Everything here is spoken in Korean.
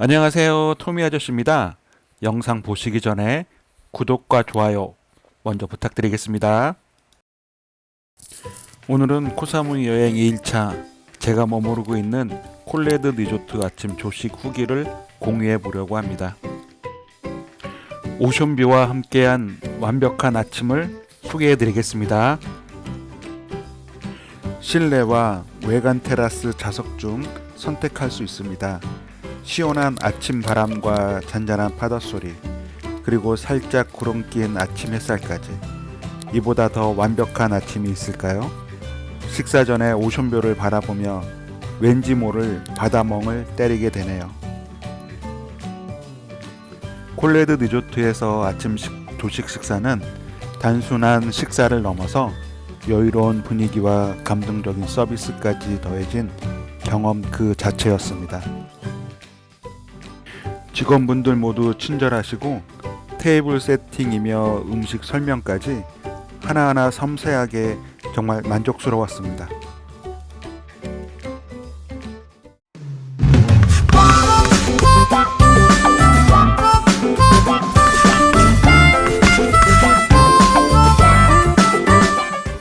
안녕하세요. 토미 아저씨입니다. 영상 보시기 전에 구독과 좋아요 먼저 부탁드리겠습니다. 오늘은 코사무이 여행 2일차 제가 머무르고 있는 콜레드 리조트 아침 조식 후기를 공유해 보려고 합니다. 오션뷰와 함께한 완벽한 아침을 소개해 드리겠습니다. 실내와 외관 테라스 좌석 중 선택할 수 있습니다. 시원한 아침 바람과 잔잔한 파도 소리, 그리고 살짝 구름 낀 아침 햇살까지. 이보다 더 완벽한 아침이 있을까요? 식사 전에 오션뷰를 바라보며 왠지 모를 바다멍을 때리게 되네요. 콜레드 리조트에서 아침 식, 조식 식사는 단순한 식사를 넘어서 여유로운 분위기와 감동적인 서비스까지 더해진 경험 그 자체였습니다. 직원분들 모두 친절하시고 테이블 세팅이며 음식 설명까지 하나하나 섬세하게 정말 만족스러웠습니다.